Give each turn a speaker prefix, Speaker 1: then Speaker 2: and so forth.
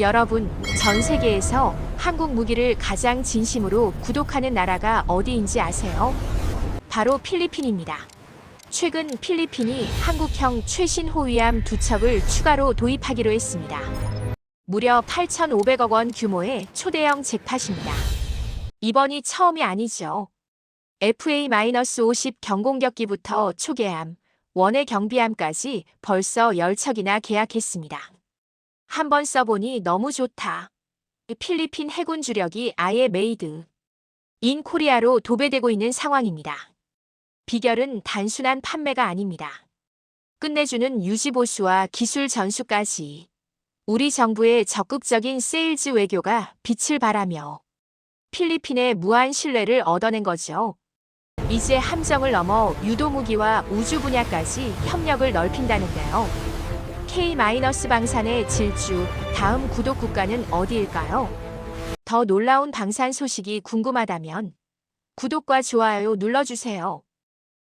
Speaker 1: 여러분, 전 세계에서 한국 무기를 가장 진심으로 구독하는 나라가 어디인지 아세요? 바로 필리핀입니다. 최근 필리핀이 한국형 최신 호위함 두 척을 추가로 도입하기로 했습니다. 무려 8,500억 원 규모의 초대형 잭팟입니다. 이번이 처음이 아니죠. FA-50 경공격기부터 초계함, 원의 경비함까지 벌써 10척이나 계약했습니다. 한번 써보니 너무 좋다. 필리핀 해군 주력이 아예 메이드. 인 코리아로 도배되고 있는 상황입니다. 비결은 단순한 판매가 아닙니다. 끝내주는 유지보수와 기술 전수까지 우리 정부의 적극적인 세일즈 외교가 빛을 발하며 필리핀의 무한 신뢰를 얻어낸 거죠. 이제 함정을 넘어 유도무기와 우주 분야까지 협력을 넓힌다는데요. K-방산의 질주 다음 구독 국가는 어디일까요? 더 놀라운 방산 소식이 궁금하다면 구독과 좋아요 눌러주세요.